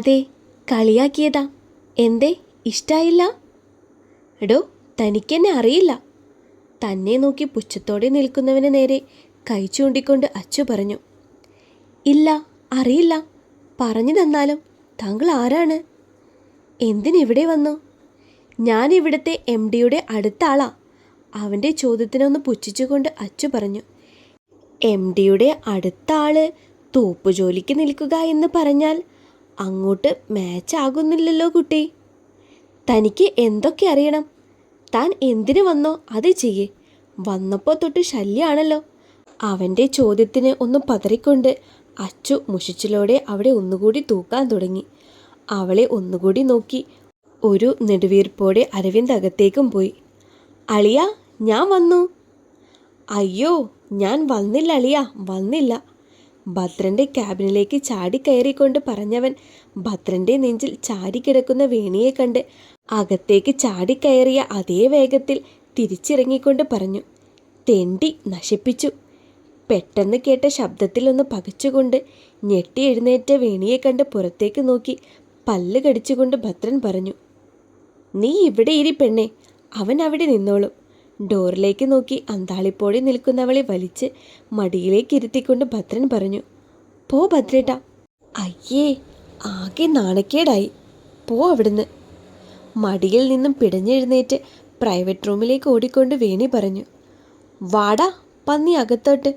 അതെ കളിയാക്കിയതാ. എന്തേ ഇഷ്ടായില്ല? എടോ തനിക്കെന്നെ അറിയില്ല. തന്നെ നോക്കി പുച്ഛത്തോടെ നിൽക്കുന്നവന് നേരെ കൈ ചൂണ്ടിക്കൊണ്ട് അച്ചു പറഞ്ഞു. ഇല്ല അറിയില്ല. പറഞ്ഞു തന്നാലും താങ്കൾ ആരാണ്? എന്തിനിവിടെ വന്നു? ഞാൻ ഇവിടുത്തെ എം ഡിയുടെ അടുത്ത ആളാ. അവന്റെ ചോദ്യത്തിനൊന്ന് പുച്ഛിച്ചുകൊണ്ട് അച്ചു പറഞ്ഞു. എം ഡിയുടെ അടുത്ത ആൾ ജോലിക്ക് നിൽക്കുക എന്ന് പറഞ്ഞാൽ അങ്ങോട്ട് മാച്ച് ആകുന്നില്ലല്ലോ കുട്ടി. തനിക്ക് എന്തൊക്കെ അറിയണം? താൻ എന്തിനു വന്നോ അത് ചെയ്യേ. വന്നപ്പോൾ തൊട്ട് ശല്യമാണല്ലോ അവന്റെ ചോദ്യത്തിന് ഒന്ന് പതറിക്കൊണ്ട് അച്ചു മുഷിച്ചിലോടെ അവിടെ ഒന്നുകൂടി തൂക്കാൻ തുടങ്ങി. അവളെ ഒന്നുകൂടി നോക്കി ഒരു നെടുവീർപ്പോടെ അരവിന്ദ് അകത്തേക്കും പോയി. അളിയ ഞാൻ വന്നു. അയ്യോ ഞാൻ വന്നില്ല അളിയ വന്നില്ല. ഭദ്രന്റെ ക്യാബിനിലേക്ക് ചാടിക്കയറിക്കൊണ്ട് പറഞ്ഞവൻ ഭദ്രന്റെ നെഞ്ചിൽ ചാടിക്കിടക്കുന്ന വേണിയെ കണ്ട് അകത്തേക്ക് ചാടിക്കയറിയ അതേ വേഗത്തിൽ തിരിച്ചിറങ്ങിക്കൊണ്ട് പറഞ്ഞു തെണ്ടി നശിപ്പിച്ചു. പെട്ടെന്ന് കേട്ട ശബ്ദത്തിലൊന്ന് പകച്ചുകൊണ്ട് ഞെട്ടി എഴുന്നേറ്റ വേണിയെ കണ്ട് പുറത്തേക്ക് നോക്കി പല്ല് കടിച്ചുകൊണ്ട് ഭദ്രൻ പറഞ്ഞു നീ ഇവിടെ ഇരി പെണ്ണെ അവൻ അവിടെ നിന്നോളും. ഡോറിലേക്ക് നോക്കി അന്താളിപ്പോഴി നിൽക്കുന്നവളെ വലിച്ച് മടിയിലേക്ക് ഇരുത്തിക്കൊണ്ട് ഭദ്രൻ പറഞ്ഞു പോ ഭദ്രേട്ട. അയ്യേ ആകെ നാണക്കേടായി. പോ അവിടുന്ന്. മടിയിൽ നിന്നും പിടഞ്ഞെഴുന്നേറ്റ് പ്രൈവറ്റ് റൂമിലേക്ക് ഓടിക്കൊണ്ട് വേണി പറഞ്ഞു വാടാ പന്നി അകത്തോട്ട്.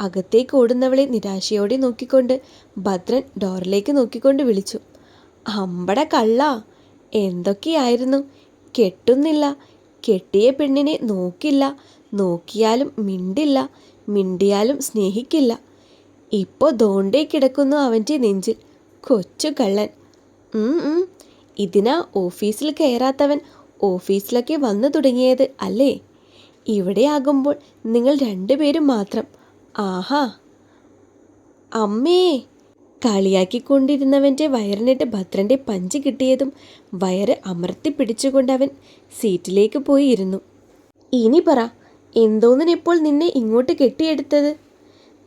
അകത്തേക്ക് ഓടുന്നവളെ നിരാശയോടെ നോക്കിക്കൊണ്ട് ഭദ്രൻ ഡോറിലേക്ക് നോക്കിക്കൊണ്ട് വിളിച്ചു അമ്പട കള്ള എന്തൊക്കെയായിരുന്നു? കെട്ടുന്നില്ല കെട്ടിയ പെണ്ണിനെ നോക്കില്ല. നോക്കിയാലും മിണ്ടില്ല. മിണ്ടിയാലും സ്നേഹിക്കില്ല. ഇപ്പോൾ ദോണ്ടേ കിടക്കുന്നു അവന്റെ നെഞ്ചിൽ. കൊച്ചു കള്ളൻ. ഇതിനാ ഓഫീസിൽ കയറാത്തവൻ ഓഫീസിലൊക്കെ വന്നു തുടങ്ങിയത് അല്ലേ? ഇവിടെ ആകുമ്പോൾ നിങ്ങൾ രണ്ടുപേരും മാത്രം. ആഹാ. അമ്മേ. കളിയാക്കിക്കൊണ്ടിരുന്നവന്റെ വയറിനിട്ട് ഭദ്രന്റെ പഞ്ച് കിട്ടിയതും വയറ് അമർത്തി പിടിച്ചുകൊണ്ട് അവൻ സീറ്റിലേക്ക് പോയി ഇരുന്നു. ഇനി പറ എന്തോന്നിനിപ്പോൾ നിന്നെ ഇങ്ങോട്ട് കെട്ടിയെടുത്തത്?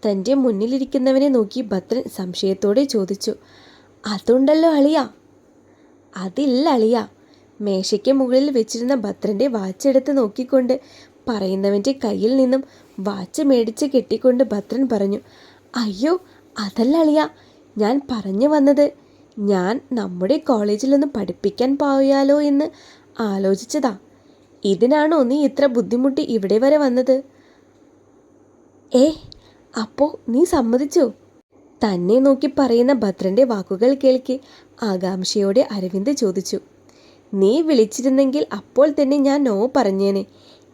തന്റെ മുന്നിലിരിക്കുന്നവനെ നോക്കി ഭദ്രൻ സംശയത്തോടെ ചോദിച്ചു. അതുണ്ടല്ലോ അളിയ. അതില്ല അളിയ. മേശയ്ക്ക് മുകളിൽ വെച്ചിരുന്ന ഭദ്രന്റെ വാച്ച് എടുത്ത് നോക്കിക്കൊണ്ട് പറയുന്നവന്റെ കയ്യിൽ നിന്നും വാച്ച് മേടിച്ച് കെട്ടിക്കൊണ്ട് ഭദ്രൻ പറഞ്ഞു അയ്യോ അതല്ല അളിയ. ഞാൻ പറഞ്ഞു വന്നത് ഞാൻ നമ്മുടെ കോളേജിൽ ഒന്ന് പഠിപ്പിക്കാൻ പോയാലോ എന്ന് ആലോചിച്ചതാ. ഇതിനാണോ നീ ഇത്ര ബുദ്ധിമുട്ടി ഇവിടെ വരെ വന്നത്? ഏ അപ്പോ നീ സമ്മതിച്ചോ? തന്നെ നോക്കി പറയുന്ന ഭദ്രന്റെ വാക്കുകൾ കേൾക്കി ആകാംക്ഷയോടെ അരവിന്ദ് ചോദിച്ചു. നീ വിളിച്ചിരുന്നെങ്കിൽ അപ്പോൾ തന്നെ ഞാൻ നോ പറഞ്ഞേനെ.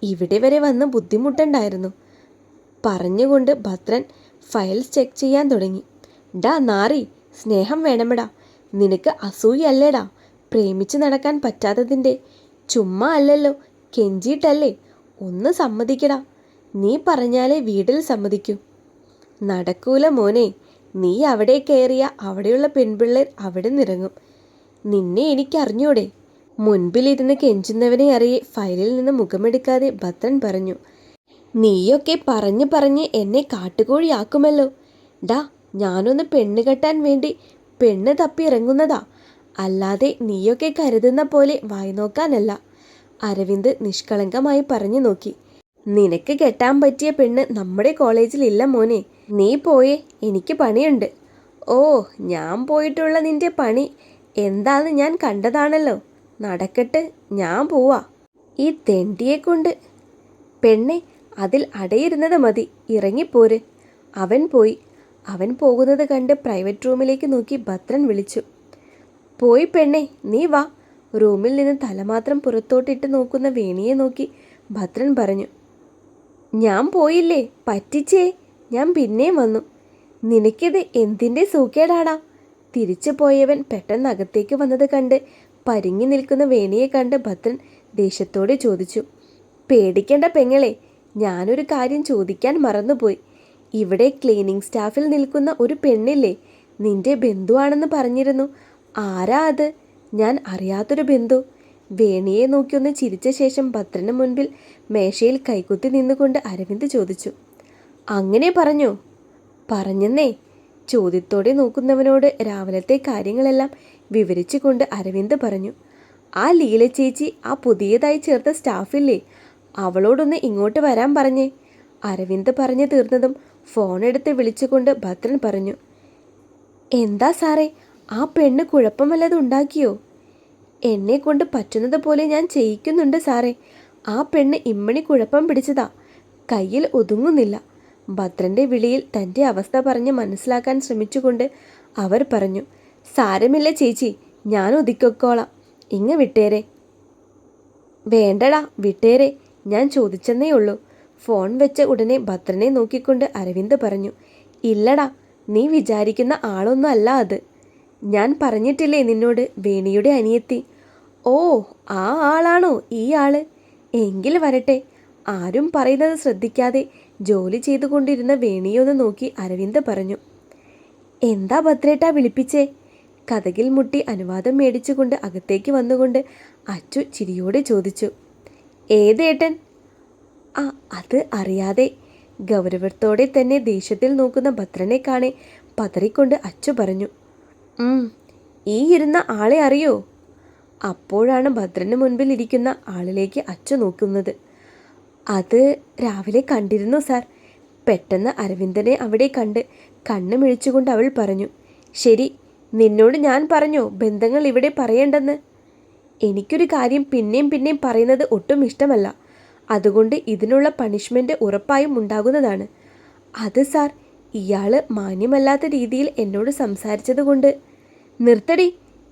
ഇവിടെ വരെ വന്ന് ബുദ്ധിമുട്ടുണ്ടായിരുന്നു. പറഞ്ഞുകൊണ്ട് ഭദ്രൻ ഫയൽസ് ചെക്ക് ചെയ്യാൻ തുടങ്ങി. ഡാ നാറി സ്നേഹം വേണമെടാ. നിനക്ക് അസൂയല്ലേടാ പ്രേമിച്ച് നടക്കാൻ പറ്റാത്തതിന്റെ ചുമ്മാ അല്ലല്ലോ കെഞ്ചിയിട്ടല്ലേ. ഒന്ന് സമ്മതിക്കടാ. നീ പറഞ്ഞാലേ വീട്ടിൽ സമ്മതിക്കൂ. നടക്കൂല മോനെ. നീ അവിടെ കയറിയ അവിടെയുള്ള പെൺപിള്ളേർ അവിടെ നിറങ്ങും. നിന്നെ എനിക്കറിഞ്ഞൂടെ. മുൻപിലിരുന്ന് കെഞ്ചുന്നവനെ അറിയെ ഫയലിൽ നിന്ന് മുഖമെടുക്കാതെ ഭദ്രൻ പറഞ്ഞു. നീയൊക്കെ പറഞ്ഞ് പറഞ്ഞ് എന്നെ കാട്ടുകോഴിയാക്കുമല്ലോ. ഡാ ഞാനൊന്ന് പെണ്ണ് കെട്ടാൻ വേണ്ടി പെണ്ണ് തപ്പി ഇറങ്ങുന്നതാ. അല്ലാതെ നീയൊക്കെ കരുതുന്ന പോലെ വായി നോക്കാനല്ല. അരവിന്ദ് നിഷ്കളങ്കമായി പറഞ്ഞു നോക്കി. നിനക്ക് കെട്ടാൻ പറ്റിയ പെണ്ണ് നമ്മുടെ കോളേജിൽ ഇല്ല മോനെ. നീ പോയേ എനിക്ക് പണിയുണ്ട്. ഓ ഞാൻ പോയിട്ടുള്ള നിന്റെ പണി എന്താന്ന് ഞാൻ കണ്ടതാണല്ലോ. നടക്കട്ടെ ഞാൻ പോവാ. ഈ തെണ്ടിയെ കൊണ്ട് പെണ്ണെ അതിൽ അടയിരുന്നത് മതി. ഇറങ്ങിപ്പോര്. അവൻ പോയി. അവൻ പോകുന്നത് കണ്ട് പ്രൈവറ്റ് റൂമിലേക്ക് നോക്കി ഭദ്രൻ വിളിച്ചു. പോയി പെണ്ണെ നീ വാ. റൂമിൽ നിന്ന് തലമാത്രം പുറത്തോട്ടിട്ട് നോക്കുന്ന വേണിയെ നോക്കി ഭദ്രൻ പറഞ്ഞു. ഞാൻ പോയില്ലേ പറ്റിച്ചേ ഞാൻ പിന്നെയും വന്നു. നിനക്കിത് എന്തിന്റെ സൂക്കേടാടാ? തിരിച്ചു പോയവൻ പെട്ടെന്ന് അകത്തേക്ക് വന്നത് കണ്ട് പരിങ്ങി നിൽക്കുന്ന വേണിയെ കണ്ട് ഭദ്രൻ ദേഷ്യത്തോടെ ചോദിച്ചു. പേടിക്കേണ്ട പെങ്ങളെ ഞാനൊരു കാര്യം ചോദിക്കാൻ മറന്നുപോയി. ഇവിടെ ക്ലീനിങ് സ്റ്റാഫിൽ നിൽക്കുന്ന ഒരു പെണ്ണില്ലേ? നിന്റെ ബന്ധുവാണെന്ന് പറഞ്ഞിരുന്നു. ആരാ അത്? ഞാൻ അറിയാത്തൊരു ബന്ധു. വേണിയെ നോക്കിയൊന്ന് ചിരിച്ച ശേഷം ഭദ്രന് മുൻപിൽ മേശയിൽ കൈകുത്തി നിന്നുകൊണ്ട് അരവിന്ദ് ചോദിച്ചു. അങ്ങനെ പറഞ്ഞു? പറഞ്ഞെന്നേ. ചോദ്യത്തോടെ നോക്കുന്നവനോട് രാവിലത്തെ കാര്യങ്ങളെല്ലാം വിവരിച്ചുകൊണ്ട് അരവിന്ദ് പറഞ്ഞു. ആ ലീല ചേച്ചി ആ പുതിയതായി ചേർത്ത സ്റ്റാഫില്ലേ അവളോടൊന്ന് ഇങ്ങോട്ട് വരാൻ പറഞ്ഞേ. അരവിന്ദ് പറഞ്ഞു തീർന്നതും ഫോൺ എടുത്ത് വിളിച്ചുകൊണ്ട് ഭദ്രൻ പറഞ്ഞു എന്താ സാറേ ആ പെണ്ണ് കുഴപ്പം വല്ലതും ഉണ്ടാക്കിയോ? എന്നെ കൊണ്ട് പറ്റുന്നത് പോലെ ഞാൻ ചെയ്യിക്കുന്നുണ്ട് സാറേ. ആ പെണ്ണ് ഇമ്മണി കുഴപ്പം പിടിച്ചതാ. കയ്യിൽ ഒതുങ്ങുന്നില്ല. ഭദ്രന്റെ വിളിയിൽ തന്റെ അവസ്ഥ പറഞ്ഞ് മനസ്സിലാക്കാൻ ശ്രമിച്ചുകൊണ്ട് അവർ പറഞ്ഞു സാരമില്ല ചേച്ചി ഞാൻ ഒതുക്കിക്കോളാം. ഇങ്ങ് വിട്ടേരെ. വേണ്ടടാ വിട്ടേരെ. ഞാൻ ചോദിച്ചെന്നേ ഉള്ളൂ. ഫോൺ വെച്ച ഉടനെ ഭദ്രനെ നോക്കിക്കൊണ്ട് അരവിന്ദ് പറഞ്ഞു ഇല്ലടാ നീ വിചാരിക്കുന്ന ആളൊന്നും അല്ല അത്. ഞാൻ പറഞ്ഞിട്ടില്ലേ നിന്നോട് വേണിയുടെ അനിയത്തി? ഓ ആ ആളാണോ ഈ ആൾ? എങ്കിൽ വരട്ടെ. ആരും പറയുന്നത് ശ്രദ്ധിക്കാതെ ജോലി ചെയ്തുകൊണ്ടിരുന്ന വേണിയൊന്ന് നോക്കി അരവിന്ദ് പറഞ്ഞു എന്താ ഭദ്രേട്ടാ വിളിപ്പിച്ചേ? കഥകിൽ മുട്ടി അനുവാദം മേടിച്ചുകൊണ്ട് അകത്തേക്ക് വന്നുകൊണ്ട് അച്ചു ചിരിയോടെ ചോദിച്ചു ഏതേട്ടൻ ആ അത് അറിയാതെ. ഗൗരവത്തോടെ തന്നെ ദേഷ്യത്തിൽ നോക്കുന്ന ഭദ്രനെ കാണെ പതറിക്കൊണ്ട് അച്ചു പറഞ്ഞു ഈ ഇരുന്ന ആളെ അറിയോ? അപ്പോഴാണ് ഭദ്രന് മുൻപിൽ ഇരിക്കുന്ന ആളിലേക്ക് അച്ചു നോക്കുന്നത്. അത് രാവിലെ കണ്ടിരുന്നു സാർ. പെട്ടെന്ന് അരവിന്ദനെ അവിടെ കണ്ട് കണ്ണു മിഴിച്ചുകൊണ്ട് അവൾ പറഞ്ഞു ശരി നിന്നോട് ഞാൻ പറഞ്ഞോ ബന്ധങ്ങൾ ഇവിടെ പറയേണ്ടെന്ന്. എനിക്കൊരു കാര്യം പിന്നെയും പിന്നെയും പറയുന്നത് ഒട്ടും ഇഷ്ടമല്ല. അതുകൊണ്ട് ഇതിനുള്ള പണിഷ്മെന്റ് ഉറപ്പായും ഉണ്ടാകുന്നതാണ്. അത് സാർ ഇയാൾ മാന്യമല്ലാത്ത രീതിയിൽ എന്നോട് സംസാരിച്ചതുകൊണ്ട്. നിർത്തടി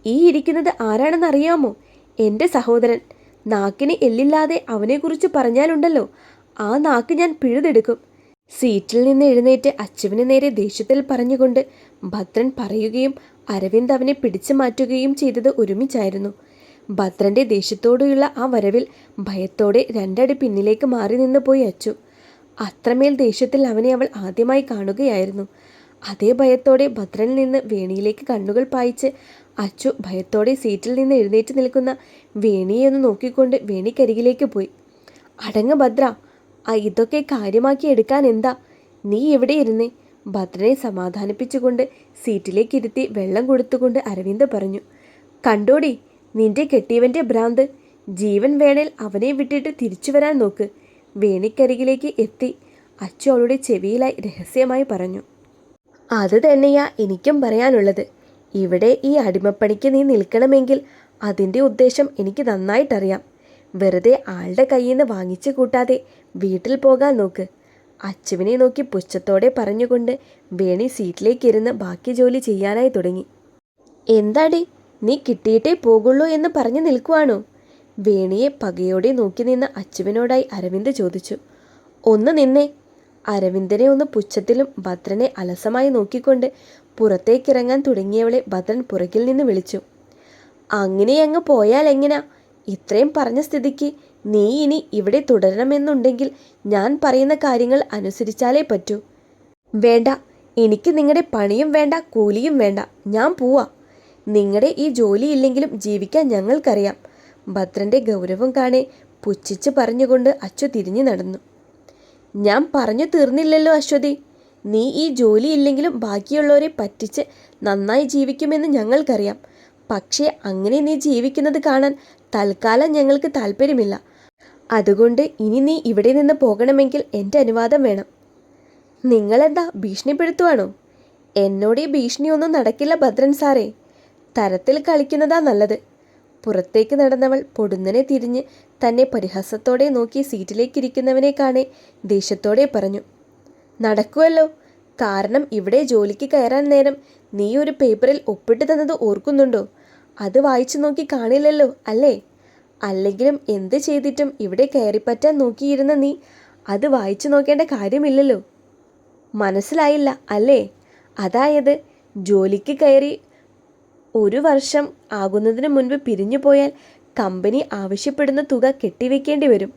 ഈ ഇരിക്കുന്നത് ആരാണെന്ന് അറിയാമോ എന്റെ സഹോദരൻ നാക്കിന് എല്ലില്ലാതെ അവനെക്കുറിച്ച് പറഞ്ഞാലുണ്ടല്ലോ ആ നാക്ക് ഞാൻ പിഴുതെടുക്കും. സീറ്റിൽ നിന്ന് എഴുന്നേറ്റ് അച്ചുവിന് നേരെ ദേഷ്യത്തിൽ പറഞ്ഞുകൊണ്ട് ഭദ്രൻ പറയുകയും അരവിന്ദ് അവനെ പിടിച്ചു മാറ്റുകയും ചെയ്തത് ഒരുമിച്ചായിരുന്നു. ഭദ്രന്റെ ദേഷ്യത്തോടെയുള്ള ആ വരവിൽ ഭയത്തോടെ രണ്ടടി പിന്നിലേക്ക് മാറി നിന്ന് പോയി അച്ചു. അത്രമേൽ ദേഷ്യത്തിൽ അവനെ അവൾ ആദ്യമായി കാണുകയായിരുന്നു. അതേ ഭയത്തോടെ ഭദ്രനിൽ നിന്ന് വേണിയിലേക്ക് കണ്ണുകൾ പായിച്ച് അച്ചു ഭയത്തോടെ സീറ്റിൽ നിന്ന് എഴുന്നേറ്റ് നിൽക്കുന്ന വേണിയെ ഒന്ന് നോക്കിക്കൊണ്ട് വേണിക്കരികിലേക്ക് പോയി. അടങ്ങ് ഭദ്ര ആ ഇതൊക്കെ കാര്യമാക്കി എടുക്കാൻ എന്താ? നീ എവിടെ ഇരുന്നേ? ഭദ്രനെ സമാധാനിപ്പിച്ചുകൊണ്ട് സീറ്റിലേക്ക് ഇരുത്തി വെള്ളം കൊടുത്തുകൊണ്ട് അരവിന്ദ് പറഞ്ഞു. കണ്ടോടി നിന്റെ കെട്ടിയവന്റെ ഭ്രാന്ത്. ജീവൻ വേണേൽ അവനെ വിട്ടിട്ട് തിരിച്ചു വരാൻ നോക്ക്. വേണിക്കരികിലേക്ക് എത്തി. അച്ചു അവളുടെ ചെവിയിലായി രഹസ്യമായി പറഞ്ഞു. അത് തന്നെയാ എനിക്കും പറയാനുള്ളത്. ഇവിടെ ഈ അടിമപ്പണിക്ക് നീ നിൽക്കണമെങ്കിൽ അതിന്റെ ഉദ്ദേശം എനിക്ക് നന്നായിട്ടറിയാം. വെറുതെ ആളുടെ കയ്യിൽ നിന്ന് വാങ്ങിച്ചു കൂട്ടാതെ വീട്ടിൽ പോകാൻ നോക്ക്. അച്ചുവിനെ നോക്കി പുച്ഛത്തോടെ പറഞ്ഞുകൊണ്ട് വേണി സീറ്റിലേക്കിരുന്ന് ബാക്കി ജോലി ചെയ്യാനായി തുടങ്ങി. എന്താടി? നീ കിട്ടിയിട്ടേ പോകുള്ളൂ എന്ന് പറഞ്ഞു നിൽക്കുവാണോ. വേണിയെ പകയോടെ നോക്കി നിന്ന അച്ചുവിനോടായി അരവിന്ദ് ചോദിച്ചു. ഒന്ന് നിന്നേ. അരവിന്ദനെ ഒന്ന് പുച്ഛത്തിലും ഭദ്രനെ അലസമായി നോക്കിക്കൊണ്ട് പുറത്തേക്കിറങ്ങാൻ തുടങ്ങിയവളെ ഭദ്രൻ പുറകിൽ നിന്ന് വിളിച്ചു. അങ്ങനെ അങ്ങ് പോയാൽ എങ്ങനാ? ഇത്രയും പറഞ്ഞ സ്ഥിതിക്ക് നീ ഇനി ഇവിടെ തുടരണമെന്നുണ്ടെങ്കിൽ ഞാൻ പറയുന്ന കാര്യങ്ങൾ അനുസരിച്ചാലേ പറ്റൂ. വേണ്ട. എനിക്ക് നിങ്ങളുടെ പണിയും വേണ്ട കൂലിയും വേണ്ട. ഞാൻ പോവാ. നിങ്ങളുടെ ഈ ജോലി ഇല്ലെങ്കിലും ജീവിക്കാൻ ഞങ്ങൾക്കറിയാം. ഭദ്രന്റെ ഗൗരവം കാണെ പുച്ഛിച്ച് പറഞ്ഞുകൊണ്ട് അച്ചു തിരിഞ്ഞു നടന്നു. ഞാൻ പറഞ്ഞു തീർന്നില്ലല്ലോ അശ്വതി. നീ ഈ ജോലി ഇല്ലെങ്കിലും ബാക്കിയുള്ളവരെ പറ്റിച്ച് നന്നായി ജീവിക്കുമെന്ന് ഞങ്ങൾക്കറിയാം. പക്ഷേ അങ്ങനെ നീ ജീവിക്കുന്നത് കാണാൻ തൽക്കാലം ഞങ്ങൾക്ക് താല്പര്യമില്ല അതുകൊണ്ട് ഇനി നീ ഇവിടെ നിന്ന് പോകണമെങ്കിൽ എന്റെ അനുവാദം വേണം. നിങ്ങളെന്താ ഭീഷണിപ്പെടുത്തുവാണോ? എന്നോട് ഈ ഭീഷണിയൊന്നും നടക്കില്ല ഭദ്രൻ സാറേ. തരത്തിൽ കളിക്കുന്നതാ നല്ലത്. പുറത്തേക്ക് നടന്നവൾ പൊടുന്നനെ തിരിഞ്ഞ് തന്നെ പരിഹാസത്തോടെ നോക്കി സീറ്റിലേക്കിരിക്കുന്നവനെ കാണെ ദേഷ്യത്തോടെ പറഞ്ഞു നടക്കുമല്ലോ കാരണം ഇവിടെ ജോലിക്ക് കയറാൻ നേരം നീ ഒരു പേപ്പറിൽ ഒപ്പിട്ട് തന്നത് ഓർക്കുന്നുണ്ടോ? അത് വായിച്ചു നോക്കി കാണില്ലല്ലോ അല്ലേ? അല്ലെങ്കിലും എന്ത് ചെയ്തിട്ടും ഇവിടെ കയറിപ്പറ്റാൻ നോക്കിയിരുന്ന നീ അത് വായിച്ചു നോക്കേണ്ട കാര്യമില്ലല്ലോ. മനസ്സിലായില്ല അല്ലേ? അതായത് ജോലിക്ക് കയറി ഒരു വർഷം ആകുന്നതിന് മുൻപ് പിരിഞ്ഞു പോയാൽ കമ്പനി ആവശ്യപ്പെടുന്ന തുക കെട്ടിവെക്കേണ്ടി വരും.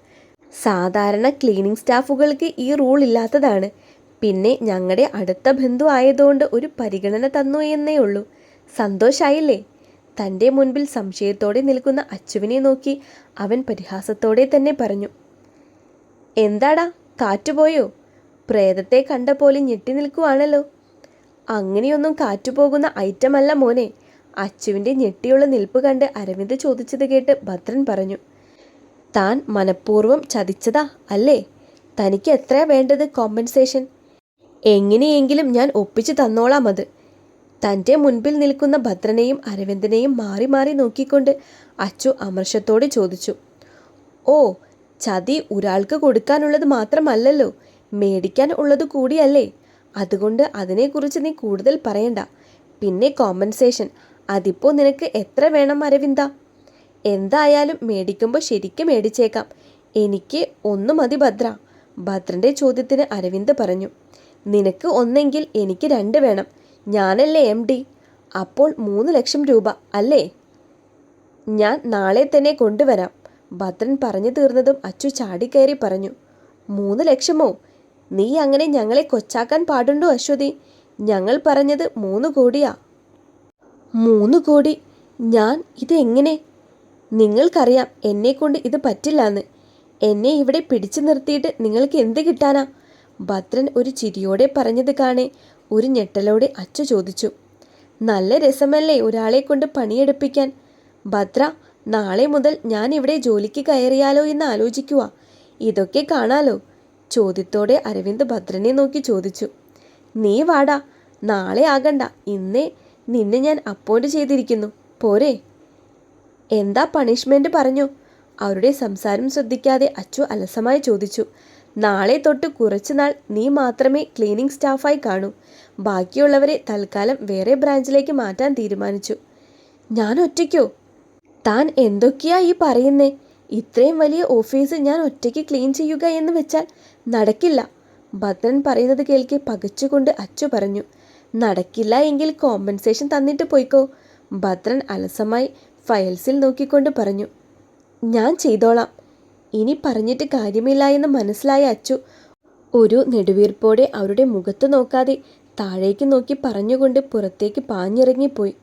സാധാരണ ക്ലീനിങ് സ്റ്റാഫുകൾക്ക് ഈ റൂൾ ഇല്ലാത്തതാണ്. പിന്നെ ഞങ്ങളുടെ അടുത്ത ബന്ധു ആയതുകൊണ്ട് ഒരു പരിഗണന തന്നു എന്നേ ഉള്ളൂ. സന്തോഷായില്ലേ? തന്റെ മുൻപിൽ സംശയത്തോടെ നിൽക്കുന്ന അച്ചുവിനെ നോക്കി അവൻ പരിഹാസത്തോടെ തന്നെ പറഞ്ഞു. എന്താടാ? കാറ്റുപോയോ? പ്രേതത്തെ കണ്ട പോലെ ഞെട്ടി നിൽക്കുവാണല്ലോ. അങ്ങനെയൊന്നും കാറ്റുപോകുന്ന ഐറ്റമല്ല മോനെ. അച്ചുവിന്റെ ഞെട്ടിയുള്ള നിൽപ്പ് കണ്ട് അരവിന്ദ് ചോദിച്ചത് കേട്ട് ഭദ്രൻ പറഞ്ഞു താൻ മനഃപൂർവം ചതിച്ചതാ അല്ലേ? തനിക്ക് എത്രയാ വേണ്ടത് കോമ്പൻസേഷൻ എങ്ങനെയെങ്കിലും ഞാൻ ഒപ്പിച്ചു തന്നോളാം അത്. തന്റെ മുൻപിൽ നിൽക്കുന്ന ഭദ്രനെയും അരവിന്ദനെയും മാറി മാറി നോക്കിക്കൊണ്ട് അച്ചു അമർഷത്തോടെ ചോദിച്ചു ഓ ചതി ഒരാൾക്ക് കൊടുക്കാനുള്ളത് മാത്രമല്ലല്ലോ മേടിക്കാൻ ഉള്ളത് കൂടിയല്ലേ? അതുകൊണ്ട് അതിനെക്കുറിച്ച് നീ കൂടുതൽ പറയണ്ട. പിന്നെ കോമ്പൻസേഷൻ അതിപ്പോൾ നിനക്ക് എത്ര വേണം അരവിന്ദ? എന്തായാലും മേടിക്കുമ്പോൾ ശരിക്കും മേടിച്ചേക്കാം. എനിക്ക് ഒന്ന് മതി ഭദ്ര. ഭദ്രന്റെ ചോദ്യത്തിന് അരവിന്ദ് പറഞ്ഞു നിനക്ക് ഒന്നെങ്കിൽ എനിക്ക് രണ്ട് വേണം. ഞാനല്ലേ എം ഡി? അപ്പോൾ മൂന്ന് ലക്ഷം രൂപ അല്ലേ? ഞാൻ നാളെ തന്നെ കൊണ്ടുവരാം. ഭദ്രൻ പറഞ്ഞു തീർന്നതും അച്ചു ചാടിക്കയറി പറഞ്ഞു മൂന്ന് ലക്ഷമോ? നീ അങ്ങനെ ഞങ്ങളെ കൊച്ചാക്കാൻ പാടുണ്ടോ അശ്വതി? ഞങ്ങൾ പറഞ്ഞത് മൂന്ന് കോടിയാ. മൂന്ന് കോടി. ഞാൻ ഇതെങ്ങനെ നിങ്ങൾക്കറിയാം എന്നെക്കൊണ്ട് ഇത് പറ്റില്ലാന്ന്. എന്നെ ഇവിടെ പിടിച്ചു നിർത്തിയിട്ട് നിങ്ങൾക്ക് എന്ത് കിട്ടാനാ? ഭദ്രൻ ഒരു ചിരിയോടെ പറഞ്ഞത് കാണെ ഒരു ഞെട്ടലോടെ അച്ചു ചോദിച്ചു. നല്ല രസമല്ലേ ഒരാളെ കൊണ്ട് പണിയെടുപ്പിക്കാൻ? ഭദ്ര നാളെ മുതൽ ഞാൻ ഇവിടെ ജോലിക്ക് കയറിയാലോ എന്ന് ആലോചിക്കുക ഇതൊക്കെ കാണാലോ? ചോദ്യത്തോടെ അരവിന്ദ് ഭദ്രനെ നോക്കി ചോദിച്ചു. നീ വാടാ നാളെ ആകണ്ട. ഇന്നേ നിന്നെ ഞാൻ അപ്പോയിന്റ് ചെയ്തിരിക്കുന്നു. പോരെ. എന്താ പണിഷ്മെന്റ് പറഞ്ഞു? അവരുടെ സംസാരം ശ്രദ്ധിക്കാതെ അച്ചു അലസമായി ചോദിച്ചു. നാളെ തൊട്ട് കുറച്ചുനാൾ നീ മാത്രമേ ക്ലീനിംഗ് സ്റ്റാഫായി കാണൂ. ബാക്കിയുള്ളവരെ തൽക്കാലം വേറെ ബ്രാഞ്ചിലേക്ക് മാറ്റാൻ തീരുമാനിച്ചു. ഞാൻ ഒറ്റയ്ക്കോ? താൻ എന്തൊക്കെയാ ഈ പറയുന്നേ? ഇത്രയും വലിയ ഓഫീസ് ഞാൻ ഒറ്റയ്ക്ക് ക്ലീൻ ചെയ്യുക എന്ന് വെച്ചാൽ നടക്കില്ല. ഭദ്രൻ പറയുന്നത് കേൾക്കെ പകച്ചുകൊണ്ട് അച്ചു പറഞ്ഞു. നടക്കില്ല എങ്കിൽ കോമ്പൻസേഷൻ തന്നിട്ട് പോയിക്കോ. ഭദ്രൻ അലസമായി ഫയൽസിൽ നോക്കിക്കൊണ്ട് പറഞ്ഞു ഞാൻ ചെയ്തോളാം. ഇനി പറഞ്ഞിട്ട് കാര്യമില്ല എന്ന് മനസ്സിലായ അച്ചു ഒരു നെടുവീർപ്പോടെ അവരുടെ മുഖത്ത് നോക്കാതെ താഴേക്ക് നോക്കി പറഞ്ഞുകൊണ്ട് പുറത്തേക്ക് പാഞ്ഞിറങ്ങിപ്പോയി.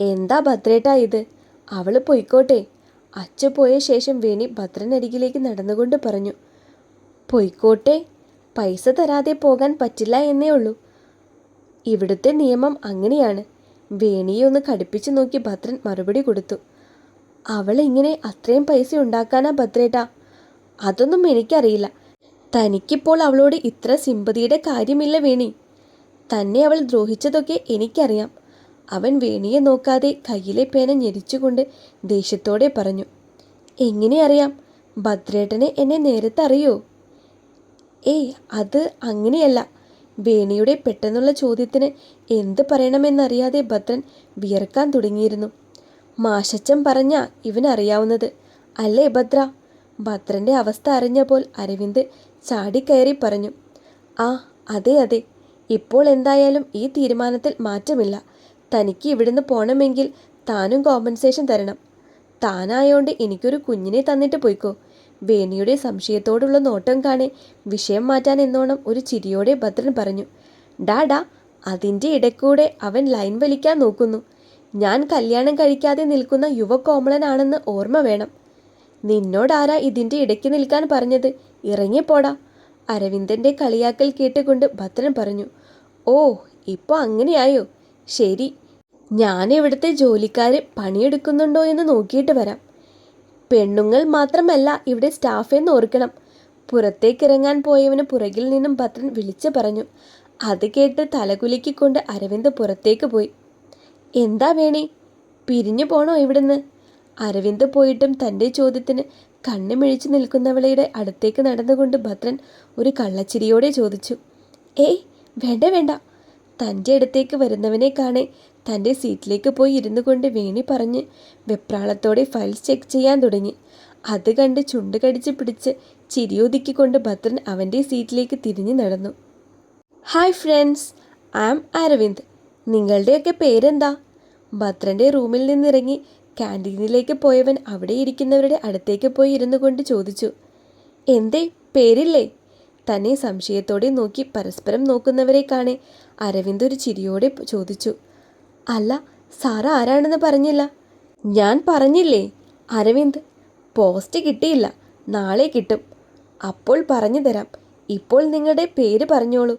എന്താ ഭദ്രേട്ടാ ഇത്? അവൾ പൊയ്ക്കോട്ടെ. അച്ചു പോയ ശേഷം വേണി ഭദ്രനരികിലേക്ക് നടന്നുകൊണ്ട് പറഞ്ഞു പൊയ്ക്കോട്ടെ. പൈസ തരാതെ പോകാൻ പറ്റില്ല എന്നേ ഉള്ളൂ. ഇവിടുത്തെ നിയമം അങ്ങനെയാണ്. വേണിയെ ഒന്ന് കടുപ്പിച്ചു നോക്കി ഭദ്രൻ മറുപടി കൊടുത്തു. അവൾ ഇങ്ങനെ അത്രയും പൈസ ഉണ്ടാക്കാനാ ഭദ്രേട്ടാ? അതൊന്നും എനിക്കറിയില്ല. തനിക്കിപ്പോൾ അവളോട് ഇത്ര സിമ്പതിയുടെ കാര്യമില്ല വേണി. തന്നെ അവൾ ദ്രോഹിച്ചതൊക്കെ എനിക്കറിയാം. അവൻ വേണിയെ നോക്കാതെ കയ്യിലെ പേന ഞെരിച്ചുകൊണ്ട് ദേഷ്യത്തോടെ പറഞ്ഞു എങ്ങനെ അറിയാം? ഭദ്രേട്ടനെ എന്നെ നേരത്തെ അറിയോ? ഏയ് അത് അങ്ങനെയല്ല. വേണിയുടെ പെട്ടെന്നുള്ള ചോദ്യത്തിന് എന്ത് പറയണമെന്നറിയാതെ ഭദ്രൻ വിയർക്കാൻ തുടങ്ങിയിരുന്നു. മാഷച്ചൻ പറഞ്ഞ ഇവനറിയാവുന്നത്. അല്ലേ ഭദ്ര? ഭദ്രന്റെ അവസ്ഥ അറിഞ്ഞപ്പോൾ അരവിന്ദ് ചാടിക്കയറി പറഞ്ഞു. ആ അതെ അതെ. ഇപ്പോൾ എന്തായാലും ഈ തീരുമാനത്തിൽ മാറ്റമില്ല. തനിക്ക് ഇവിടുന്ന് പോകണമെങ്കിൽ താനും കോമ്പൻസേഷൻ തരണം. താനായോണ്ട് എനിക്കൊരു കുഞ്ഞിനെ തന്നിട്ട് പോയിക്കോ. വേണിയുടെ സംശയത്തോടുള്ള നോട്ടം കാണെ വിഷയം മാറ്റാൻ എന്നോണം ഒരു ചിരിയോടെ ഭദ്രൻ പറഞ്ഞു ഡാഡാ അതിന്റെ ഇടക്കൂടെ അവൻ ലൈൻ വലിക്കാൻ നോക്കുന്നു. ഞാൻ കല്യാണം കഴിക്കാതെ നിൽക്കുന്ന യുവ യുവകോമളനാണെന്ന് ഓർമ്മ വേണം. നിന്നോടാരാ ഇതിന്റെ ഇടയ്ക്ക് നിൽക്കാൻ പറഞ്ഞത്? ഇറങ്ങിപ്പോടാ. അരവിന്ദന്റെ കളിയാക്കൽ കേട്ടുകൊണ്ട് ഭദ്രൻ പറഞ്ഞു ഓ ഇപ്പോൾ അങ്ങനെയായോ? ശരി ഞാൻ ഇവിടുത്തെ ജോലിക്കാര് പണിയെടുക്കുന്നുണ്ടോ എന്ന് നോക്കിയിട്ട് വരാം. പെണ്ണുങ്ങൾ മാത്രമല്ല ഇവിടെ സ്റ്റാഫ് എന്ന് ഓർക്കണം. പുറത്തേക്കിറങ്ങാൻ പോയവന് പുറകിൽ നിന്നും ഭദ്രൻ വിളിച്ചു പറഞ്ഞു. അത് കേട്ട് തലകുലുക്കിക്കൊണ്ട് അരവിന്ദ് പുറത്തേക്ക് പോയി. എന്താ വേണേ? പിരിഞ്ഞു പോണോ ഇവിടുന്ന്? അരവിന്ദ് പോയിട്ടും തന്റെ ചോദ്യത്തിന് കണ്ണുമിഴിച്ചു നിൽക്കുന്നവളയുടെ അടുത്തേക്ക് നടന്നുകൊണ്ട് ഭദ്രൻ ഒരു കള്ളച്ചിരിയോടെ ചോദിച്ചു. ഏയ് വേണ്ട വേണ്ട. തന്റെ അടുത്തേക്ക് വരുന്നവനെ കാണെ തന്റെ സീറ്റിലേക്ക് പോയി ഇരുന്നു കൊണ്ട് വേണി പറഞ്ഞ് വെപ്രാളത്തോടെ ഫയൽസ് ചെക്ക് ചെയ്യാൻ തുടങ്ങി. അത് കണ്ട് ചുണ്ട് കടിച്ച് പിടിച്ച് ചിരിയൊതുക്കിക്കൊണ്ട് ഭദ്രൻ അവന്റെ സീറ്റിലേക്ക് തിരിഞ്ഞു നടന്നു. Hi friends I am Aravind നിങ്ങളുടെയൊക്കെ പേരെന്താ? ഭദ്രന്റെ റൂമിൽ നിന്നിറങ്ങി ക്യാന്റീനിലേക്ക് പോയവൻ അവിടെ ഇരിക്കുന്നവരുടെ അടുത്തേക്ക് പോയി ഇരുന്നു കൊണ്ട് ചോദിച്ചു എന്തേ പേരില്ലേ? തന്നെ സംശയത്തോടെ നോക്കി പരസ്പരം നോക്കുന്നവരെ കാണെ അരവിന്ദ് ഒരു ചിരിയോടെ ചോദിച്ചു അല്ല സാറ ആരാണെന്ന് പറഞ്ഞില്ല. ഞാൻ പറഞ്ഞില്ലേ അരവിന്ദ് പോസ്റ്റ് കിട്ടിയില്ല നാളെ കിട്ടും. അപ്പോൾ പറഞ്ഞു തരാം. ഇപ്പോൾ നിങ്ങളുടെ പേര് പറഞ്ഞോളൂ.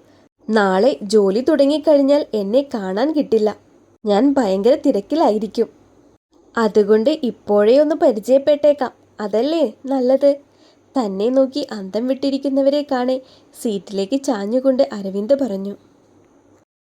നാളെ ജോലി തുടങ്ങിക്കഴിഞ്ഞാൽ എന്നെ കാണാൻ കിട്ടില്ല. ഞാൻ ഭയങ്കര തിരക്കിലായിരിക്കും. അതുകൊണ്ട് ഇപ്പോഴേ ഒന്ന് പരിചയപ്പെട്ടേക്കാം. അതല്ലേ നല്ലത്? തന്നെ നോക്കി അന്തം വിട്ടിരിക്കുന്നവരെ കാണെ സീറ്റിലേക്ക് ചാഞ്ഞുകൊണ്ട് അരവിന്ദ് പറഞ്ഞു.